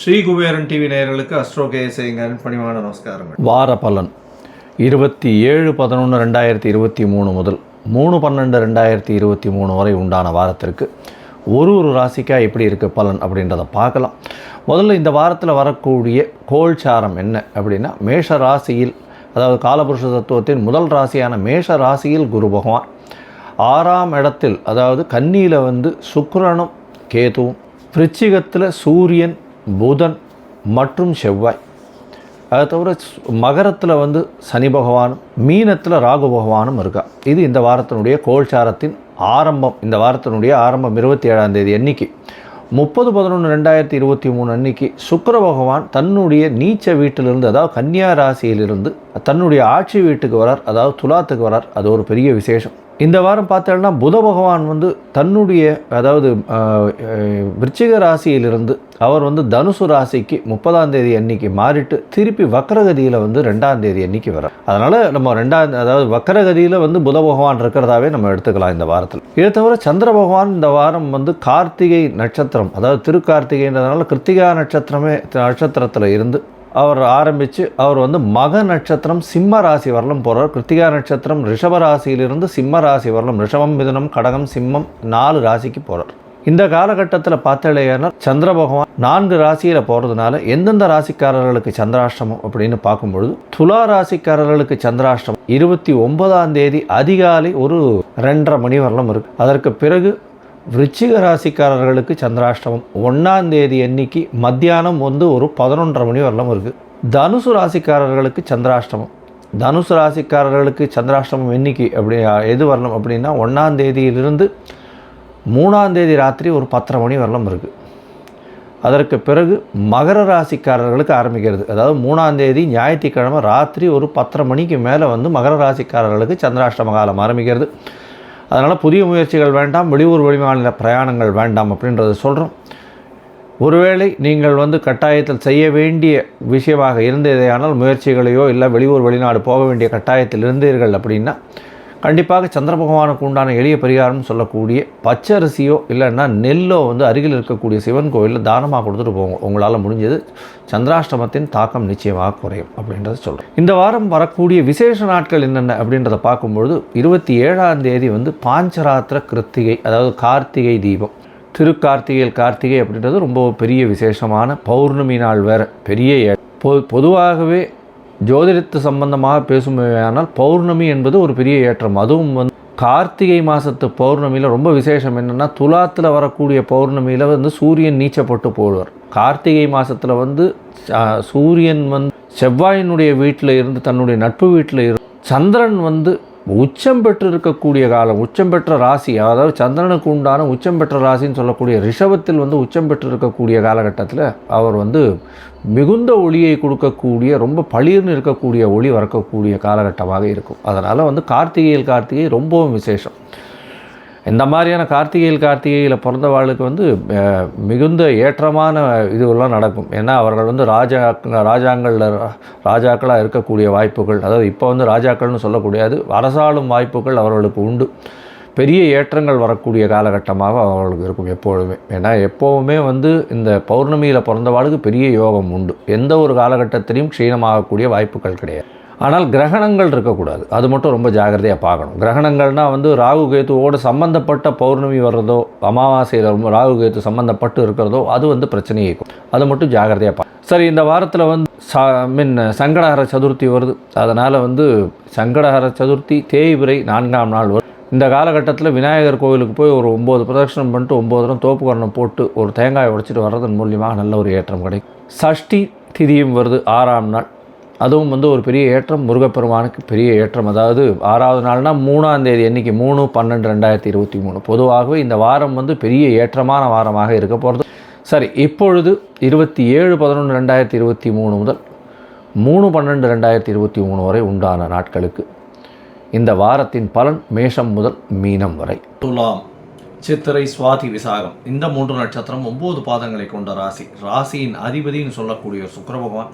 Sri Kuberan TV நேயர்களுக்கு astro கேஎஸ்ஐங்கரின் பணிவான நமஸ்காரங்கள் வார பலன். இருபத்தி ஏழு பதினொன்று ரெண்டாயிரத்தி இருபத்தி மூணு முதல் மூணு பன்னெண்டு ரெண்டாயிரத்தி இருபத்தி மூணு வரை உண்டான வாரத்திற்கு ஒரு ஒரு ராசிக்காக எப்படி இருக்குது பலன் அப்படின்றத பார்க்கலாம். முதல்ல இந்த வாரத்தில் வரக்கூடிய கோல்சாரம் என்ன அப்படின்னா மேஷ ராசியில் அதாவது காலபுருஷ தத்துவத்தின் முதல் ராசியான மேஷ ராசியில் குரு பகவான் ஆறாம் இடத்தில் அதாவது கன்னியில் வந்து சுக்கிரனும் கேதுவும் விருச்சிகத்தில் சூரியன் புதன் மற்றும் செவ்வாய். அதை தவிர மகரத்தில் வந்து சனி பகவானும் மீனத்தில் ராகு பகவானும் இருக்கா. இது இந்த வாரத்தினுடைய கோல்சாரத்தின் ஆரம்பம். இந்த வாரத்தினுடைய ஆரம்பம் இருபத்தி ஏழாம் தேதி அன்னைக்கு. முப்பது பதினொன்று ரெண்டாயிரத்தி இருபத்தி மூணு அன்னைக்கு சுக்கர பகவான் தன்னுடைய நீச்ச வீட்டிலிருந்து அதாவது கன்னியா ராசியிலிருந்து தன்னுடைய ஆட்சி வீட்டுக்கு வரார் அதாவது துலாத்துக்கு வரார். அது ஒரு பெரிய விசேஷம். இந்த வாரம் பார்த்தோம்னா புத பகவான் வந்து தன்னுடைய அதாவது விருச்சிக ராசியிலிருந்து அவர் வந்து தனுசு ராசிக்கு முப்பதாம் தேதி அன்னைக்கு மாறிட்டு திருப்பி வக்கரகதியில் வந்து ரெண்டாம் தேதி அன்னைக்கு வரார். அதனால் நம்ம ரெண்டாம் அதாவது வக்கரகதியில் வந்து புத பகவான் இருக்கிறதாவே நம்ம எடுத்துக்கலாம் இந்த வாரத்தில். இதை தவிர சந்திர பகவான் இந்த வாரம் வந்து கார்த்திகை நட்சத்திரம் அதாவது திருக்கார்த்திகைன்றதுனால கிருத்திகா நட்சத்திரமே நட்சத்திரத்தில் இருந்து அவர் ஆரம்பித்து அவர் வந்து மக நட்சத்திரம் சிம்ம ராசி வரலும் போகிறார் கிருத்திகா நட்சத்திரம் ரிஷப ராசியிலிருந்து சிம்ம ராசி வரலும் ரிஷபம் மிதுனம் கடகம் சிம்மம் நாலு ராசிக்கு போகிறார் இந்த காலகட்டத்தில் பார்த்தலையானா சந்திர பகவான் நான்கு ராசியில் போகிறதுனால எந்தெந்த ராசிக்காரர்களுக்கு சந்திராஷ்டமம் அப்படின்னு பார்க்கும்பொழுது துலா ராசிக்காரர்களுக்கு சந்திராஷ்டமம் இருபத்தி ஒன்பதாம் தேதி அதிகாலை ஒரு ரெண்டரை மணி வரலாம் இருக்கு. அதற்கு பிறகு விருச்சிக ராசிக்காரர்களுக்கு சந்திராஷ்டமம். ஒன்றாம் தேதி அன்னைக்கு மத்தியானம் வந்து ஒரு பதினொன்றரை மணி வரலாம் இருக்குது தனுசு ராசிக்காரர்களுக்கு சந்திராஷ்டமம். தனுசு ராசிக்காரர்களுக்கு சந்திராஷ்டமம் என்னைக்கு அப்படி எது வரணும் அப்படின்னா ஒன்றாம் தேதியிலிருந்து மூணாம் தேதி ராத்திரி ஒரு பத்தரை மணி வரலாம் இருக்குது அதற்கு பிறகு மகர ராசிக்காரர்களுக்கு ஆரம்பிக்கிறது. அதாவது மூணாம் தேதி ஞாயிற்றுக்கிழமை ராத்திரி ஒரு பத்தரை மணிக்கு மேலே வந்து மகர ராசிக்காரர்களுக்கு சந்திராஷ்டம காலம் ஆரம்பிக்கிறது. அதனால் புதிய முயற்சிகள் வேண்டாம் வெளியூர் வெளிமாநில பிரயாணங்கள் வேண்டாம் அப்படின்றத சொல்கிறோம் ஒருவேளை நீங்கள் வந்து கட்டாயத்தில் செய்ய வேண்டிய விஷயமாக இருந்ததையானால் முயற்சிகளையோ இல்லை வெளியூர் வெளிநாடு போக வேண்டிய கட்டாயத்தில் இருந்தீர்கள் அப்படின்னா கண்டிப்பாக சந்திர பகவானுக்கு உண்டான எளிய பரிகாரம் சொல்லக்கூடிய பச்சரிசியோ இல்லைன்னா நெல்லோ வந்து அருகில் இருக்கக்கூடிய சிவன் கோயிலில் தானமாக கொடுத்துட்டு போங்க. உங்களால் முடிஞ்சது சந்திராஷ்டமத்தின் தாக்கம் நிச்சயமாக குறையும் அப்படின்றத சொல்கிறேன் இந்த வாரம் வரக்கூடிய விசேஷ நாட்கள் என்னென்ன அப்படின்றத பார்க்கும்பொழுது இருபத்தி ஏழாம் தேதி வந்து பாஞ்சராத்திர கிருத்திகை அதாவது கார்த்திகை தீபம். திருக்கார்த்திகையில் கார்த்திகை அப்படின்றது ரொம்ப பெரிய விசேஷமான பௌர்ணமி நாள் வேறு. பெரிய பொ பொதுவாகவே ஜோதிடத்து சம்பந்தமாக பேசுமையானால் பௌர்ணமி என்பது ஒரு பெரிய ஏற்றம். அதுவும் வந்து கார்த்திகை மாதத்து பௌர்ணமியில் ரொம்ப விசேஷம் என்னென்னா துலாத்தில் வரக்கூடிய பௌர்ணமியில் வந்து சூரியன் நீச்சப்பட்டு போடுவார். கார்த்திகை மாதத்தில் வந்து சூரியன் வந்து செவ்வாயினுடைய வீட்டில் இருந்து தன்னுடைய நட்பு வீட்டில் இருந்து சந்திரன் வந்து உச்சம் பெற்று இருக்கக்கூடிய காலம் உச்சம் பெற்ற ராசி அதாவது சந்திரனுக்கு உண்டான உச்சம் பெற்ற ராசின்னு சொல்லக்கூடிய ரிஷபத்தில் வந்து உச்சம் பெற்று இருக்கக்கூடிய காலகட்டத்தில் அவர் வந்து மிகுந்த ஒளியை கொடுக்கக்கூடிய ரொம்ப பளிர்னு இருக்கக்கூடிய ஒளி வரக்கூடிய காலகட்டமாக இருக்கும். அதனால் வந்து கார்த்திகையில் கார்த்திகை ரொம்பவும் விசேஷம். இந்த மாதிரியான கார்த்திகையில் கார்த்திகையில் பிறந்தவாளுக்கு வந்து மிகுந்த ஏற்றமான இதுவெல்லாம் நடக்கும். ஏன்னா அவர்கள் வந்து ராஜா ராஜாங்களில் ராஜாக்களாக இருக்கக்கூடிய வாய்ப்புகள் அதாவது இப்போ வந்து ராஜாக்கள்னு சொல்லக்கூடியது அரசாளும் வாய்ப்புகள் அவர்களுக்கு உண்டு. பெரிய ஏற்றங்கள் வரக்கூடிய காலகட்டமாக அவர்களுக்கு இருக்கும் எப்பொழுதுமே. ஏன்னா எப்போவுமே வந்து இந்த பௌர்ணமியில் பிறந்தவாளுக்கு பெரிய யோகம் உண்டு. எந்த ஒரு காலகட்டத்திலையும் க்ஷீணமாகக்கூடிய வாய்ப்புகள் கிடையாது. ஆனால் கிரகணங்கள் இருக்கக்கூடாது. அது மட்டும் ரொம்ப ஜாகிரதையாக பார்க்கணும். கிரகணங்கள்னால் வந்து ராகு கேத்துவோடு சம்மந்தப்பட்ட பௌர்ணமி வர்றதோ அமாவாசையில் ரொம்ப ராகு கேத்து சம்மந்தப்பட்டு இருக்கிறதோ அது வந்து பிரச்சனையை இருக்கும் அது மட்டும் ஜாகிரதையாக பார்க்கணும். சரி இந்த வாரத்தில் வந்து ச மீன் சங்கடஹர சதுர்த்தி வருது. அதனால் வந்து சங்கடஹர சதுர்த்தி தேய்பிரை நான்காம் நாள் வரும். இந்த காலகட்டத்தில் விநாயகர் கோவிலுக்கு போய் ஒரு ஒம்பது பிரதட்சணம் பண்ணிட்டு ஒம்பது தரம் தோப்புக்கரணம் போட்டு ஒரு தேங்காய் உடைச்சிட்டு வர்றதன் மூலியமாக நல்ல ஒரு ஏற்றம் கிடைக்கும். சஷ்டி திதியும் வருது ஆறாம் நாள். அதுவும் வந்து ஒரு பெரிய ஏற்றம் முருகப்பெருமானுக்கு பெரிய ஏற்றம். அதாவது ஆறாவது நாள்னால் மூணாம் தேதி என்றைக்கு மூணு பன்னெண்டு ரெண்டாயிரத்தி இருபத்தி மூணு. பொதுவாகவே இந்த வாரம் வந்து பெரிய ஏற்றமான வாரமாக இருக்க போகிறது சரி இப்பொழுது இருபத்தி ஏழு பதினொன்று ரெண்டாயிரத்தி இருபத்தி மூணு முதல் மூணு பன்னெண்டு ரெண்டாயிரத்தி இருபத்தி மூணு வரை உண்டான நாட்களுக்கு இந்த வாரத்தின் பலன் மேஷம் முதல் மீனம் வரை. துலாம் சித்திரை சுவாதி விசாகம். இந்த மூன்று நட்சத்திரம் ஒன்பது பாதங்களை கொண்ட ராசி. ராசியின் அதிபதின்னு சொல்லக்கூடிய சுக்கர பகவான்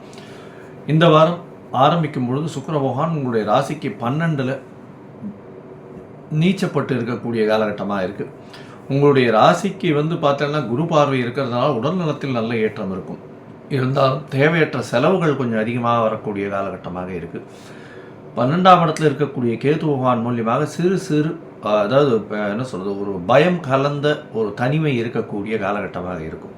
இந்த வாரம் ஆரம்பிக்கும் பொழுது சுக்கர பகவான் உங்களுடைய ராசிக்கு பன்னெண்டில் நீச்சப்பட்டு இருக்கக்கூடிய காலகட்டமாக இருக்குது உங்களுடைய ராசிக்கு வந்து பார்த்தோன்னா குரு பார்வை இருக்கிறதுனால உடல் நலத்தில் நல்ல ஏற்றம் இருக்கும். இருந்தாலும் தேவையற்ற செலவுகள் கொஞ்சம் அதிகமாக வரக்கூடிய காலகட்டமாக இருக்குது பன்னெண்டாம் இடத்துல இருக்கக்கூடிய கேது பகவான் மூலியமாக சிறு சிறு அதாவது என்ன சொல்கிறது ஒரு பயம் கலந்த ஒரு தனிமை இருக்கக்கூடிய காலகட்டமாக இருக்கும்.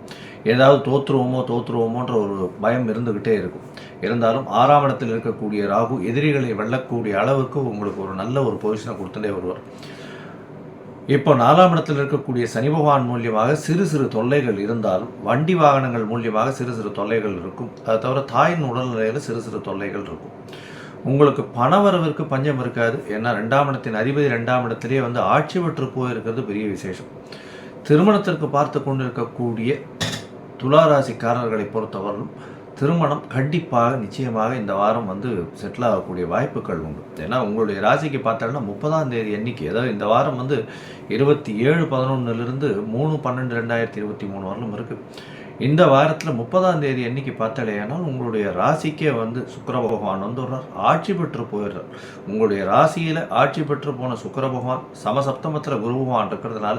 ஏதாவது தோற்றுருவோமோ தோற்றுருவோமோன்ற ஒரு பயம் இருந்துக்கிட்டே இருக்கும். இருந்தாலும் ஆறாம் இடத்தில் இருக்கக்கூடிய ராகு எதிரிகளை வெல்லக்கூடிய அளவுக்கு உங்களுக்கு ஒரு நல்ல ஒரு பொசிஷனை கொடுத்துட்டே வருவார். இப்போ நாலாம் இடத்தில் இருக்கக்கூடிய சனி பகவான் மூலியமாக சிறு சிறு தொல்லைகள் இருந்தாலும் வண்டி வாகனங்கள் மூலியமாக சிறு சிறு தொல்லைகள் இருக்கும். அதை தவிர தாயின் உடல்நிலையில் சிறு சிறு தொல்லைகள் இருக்கும். உங்களுக்கு பணவரவிற்கு பஞ்சம் இருக்காது. ஏன்னா ரெண்டாம் இடத்தின் அதிபதி ரெண்டாம் இடத்திலேயே வந்து ஆட்சி பெற்று போயிருக்கிறது பெரிய விசேஷம். திருமணத்திற்கு பார்த்து கொண்டிருக்கக்கூடிய துளாராசிக்காரர்களை பொறுத்தவரையும் திருமணம் கண்டிப்பாக நிச்சயமாக இந்த வாரம் வந்து செட்டில் ஆகக்கூடிய வாய்ப்புகள் உண்டு. ஏன்னா உங்களுடைய ராசிக்கு பார்த்தோம்னா முப்பதாம் தேதி எண்ணிக்கை அதாவது இந்த வாரம் வந்து இருபத்தி ஏழு பதினொன்னுலேருந்து மூணு பன்னெண்டு ரெண்டாயிரத்தி இருபத்தி மூணு வரலும் இருக்குது இந்த வாரத்தில் முப்பதாம் தேதி எண்ணிக்கை பார்த்தாலேனால் உங்களுடைய ராசிக்கே வந்து சுக்கர பகவான் வந்துடுறார் ஆட்சி பெற்று போயிடுறார். உங்களுடைய ராசியில் ஆட்சி பெற்று போன சுக்கர பகவான் சமசப்தமத்தில் குரு பகவான் இருக்கிறதுனால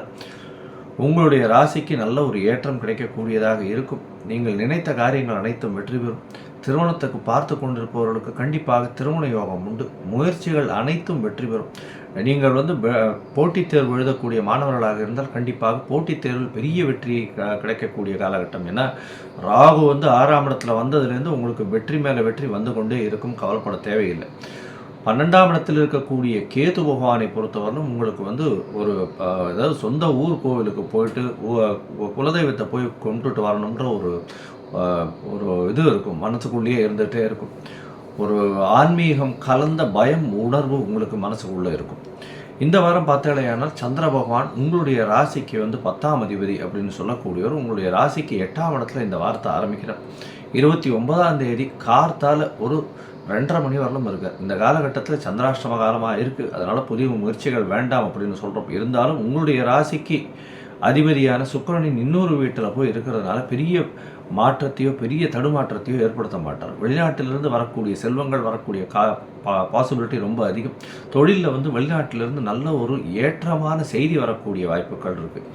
உங்களுடைய ராசிக்கு நல்ல ஒரு ஏற்றம் கிடைக்கக்கூடியதாக இருக்கும். நீங்கள் நினைத்த காரியங்கள் அனைத்தும் வெற்றி பெறும். திருமணத்துக்கு பார்த்து கொண்டிருப்பவர்களுக்கு கண்டிப்பாக திருமண யோகம் உண்டு. முயற்சிகள் அனைத்தும் வெற்றி பெறும். நீங்கள் வந்து போட்டித் தேர்வு எழுதக்கூடிய மாணவர்களாக இருந்தால் கண்டிப்பாக போட்டித் தேர்வில் பெரிய வெற்றி க- கிடைக்கக்கூடிய காலகட்டம். ஏன்னா ராகு வந்து ஆறாம் இடத்துல வந்ததுலேருந்து உங்களுக்கு வெற்றி மேலே வெற்றி வந்து கொண்டே இருக்கும். கவலைப்பட தேவையில்லை. பன்னெண்டாம் இடத்தில் இருக்கக்கூடிய கேது பகவானை பொறுத்தவரையிலும் உங்களுக்கு வந்து ஒரு அதாவது சொந்த ஊர் கோவிலுக்கு போயிட்டு குலதெய்வத்தை போய் கொண்டுட்டு வரணுன்ற ஒரு ஒரு இது இருக்கும். மனசுக்குள்ளேயே இருந்துகிட்டே இருக்கும். ஒரு ஆன்மீகம் கலந்த பயம் உணர்வு உங்களுக்கு மனசுக்குள்ளே இருக்கும். இந்த வாரம் பார்த்தாலேயானால் சந்திர பகவான் உங்களுடைய ராசிக்கு வந்து பத்தாம் அதிபதி அப்படின்னு சொல்லக்கூடியவர் உங்களுடைய ராசிக்கு எட்டாம் இடத்துல இந்த வாரத்தை ஆரம்பிக்கிறார். இருபத்தி ஒன்பதாம் தேதி கார்த்தால் ஒரு ரெண்டரை மணி வரலும் இருக்கார் இந்த காலகட்டத்தில் சந்திராஷ்டம காலமாக இருக்குது அதனால் புதிய முயற்சிகள் வேண்டாம் அப்படின்னு சொல்கிறோம் இருந்தாலும் உங்களுடைய ராசிக்கு அதிபதியான சுக்கரனின் இன்னொரு வீட்டில் போய் இருக்கிறதுனால பெரிய மாற்றத்தையோ பெரிய தடுமாற்றத்தையோ ஏற்படுத்த மாட்டார் வெளிநாட்டிலிருந்து வரக்கூடிய செல்வங்கள் வரக்கூடிய கா பாசிபிலிட்டி ரொம்ப அதிகம். தொழிலில் வந்து வெளிநாட்டிலிருந்து நல்ல ஒரு ஏற்றமான செய்தி வரக்கூடிய வாய்ப்புகள் இருக்குது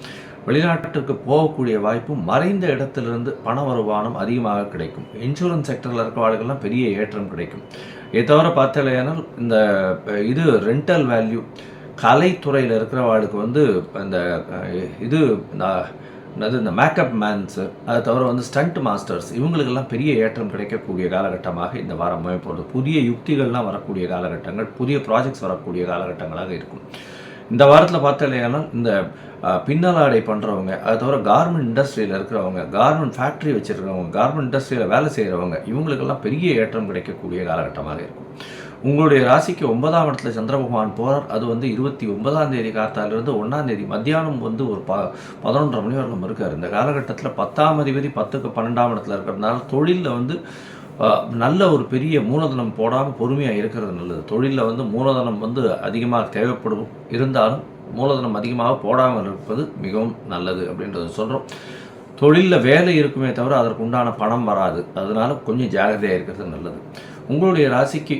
வெளிநாட்டுக்கு போகக்கூடிய வாய்ப்பும் மறைந்த இடத்திலிருந்து பண வருமானம் அதிகமாக கிடைக்கும். இன்சூரன்ஸ் செக்டரில் இருக்கிறவர்களுக்கெல்லாம் பெரிய ஏற்றம் கிடைக்கும். இதை தவிர பார்த்தாலேனால் இந்த இது ரெண்டல் வேல்யூ கலைத்துறையில் இருக்கிறவாளுக்கு வந்து இந்த இது நான் என்னது இந்த மேக்கப் மேன்ஸு அதை தவிர வந்து ஸ்டண்ட் மாஸ்டர்ஸ் இவங்களுக்கெல்லாம் பெரிய ஏற்றம் கிடைக்கக்கூடிய காலகட்டமாக இந்த வாரம் அமைப்போது புதிய யுக்திகள்லாம் வரக்கூடிய காலகட்டங்கள் புதிய ப்ராஜெக்ட்ஸ் வரக்கூடிய காலகட்டங்களாக இருக்கும். இந்த வாரத்தில் பார்த்தாலேயானால் இந்த அஹ், பின்னலாடை பண்ணுறவங்க அது தவிர கார்மெண்ட் இண்டஸ்ட்ரியில் இருக்கிறவங்க கார்மெண்ட் ஃபேக்ட்ரி வச்சுருக்கிறவங்க கார்மெண்ட் இண்டஸ்ட்ரியில் வேலை செய்கிறவங்க இவங்களுக்கெல்லாம் பெரிய ஏற்றம் கிடைக்கக்கூடிய காலகட்டமாக இருக்கும். உங்களுடைய ராசிக்கு ஒன்பதாம் இடத்துல சந்திர பகவான் போகிறார் அது வந்து இருபத்தி ஒன்பதாம் தேதி காத்தாலிருந்து ஒன்றாம் தேதி மத்தியானம் வந்து ஒரு ப பதினொன்றரை மணி வரைக்கும் இருக்கார். இந்த காலகட்டத்தில் பத்தாம் அதிபதி பத்துக்கு பன்னெண்டாம் இடத்துல இருக்கிறதுனால தொழிலில் வந்து நல்ல ஒரு பெரிய மூலதனம் போடாமல் பொறுமையாக இருக்கிறது நல்லது. தொழிலில் வந்து மூலதனம் வந்து அதிகமாக தேவைப்படும். இருந்தாலும் மூலதனம் அதிகமாக போடாமல் இருப்பது மிகவும் நல்லது அப்படின்றத சொல்கிறோம் தொழிலில் வேலை இருக்குமே தவிர அதற்கு உண்டான பணம் வராது. அதனால கொஞ்சம் ஜாகிரதையாக இருக்கிறது நல்லது. உங்களுடைய ராசிக்கு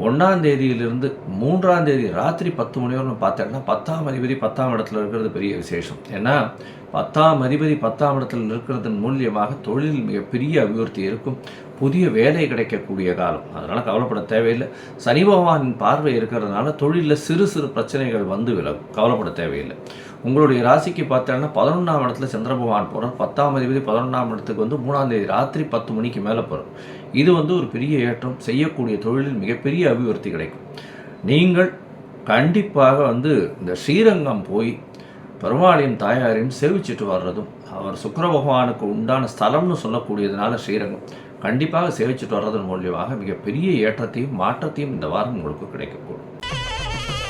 ஒன்றாம் தேதியிலிருந்து மூன்றாம் தேதி ராத்திரி பத்து மணி வரை பார்த்தோம்னா பத்தாம் அதிபதி பத்தாம் இடத்துல இருக்கிறது பெரிய விசேஷம். ஏன்னா பத்தாம் அதிபதி பத்தாம் இடத்துல இருக்கிறதன் மூலியமாக தொழிலில் மிகப்பெரிய அபிவிருத்தி இருக்கும். புதிய வேலை கிடைக்கக்கூடிய காலம். அதனால் கவலைப்பட தேவையில்லை. சனி பகவானின் பார்வை இருக்கிறதுனால தொழிலில் சிறு சிறு பிரச்சனைகள் வந்து விலகும். கவலைப்பட தேவையில்லை. உங்களுடைய ராசிக்கு பார்த்தோன்னா பதினொன்றாம் இடத்துல சந்திரபகவான் போகிறோம் போகிறார் பத்தாம் அதிபதி பதினொன்றாம் இடத்துக்கு வந்து மூணாம் தேதி ராத்திரி பத்து மணிக்கு மேலே போகிறோம் இது வந்து ஒரு பெரிய ஏற்றம். செய்யக்கூடிய தொழிலில் மிகப்பெரிய அபிவிருத்தி கிடைக்கும். நீங்கள் கண்டிப்பாக வந்து இந்த ஸ்ரீரங்கம் போய் பெருமாளையும் தாயாரையும் சேவிச்சிட்டு வர்றதும் அவர் சுக்கர பகவானுக்கு உண்டான ஸ்தலம்னு சொல்லக்கூடியதுனால ஸ்ரீரங்கம் கண்டிப்பாக சேவிச்சிட்டு வர்றதன் மூலியமாக மிகப்பெரிய ஏற்றத்தையும் மாற்றத்தையும் இந்த வாரம் உங்களுக்கு கிடைக்கக்கூடும்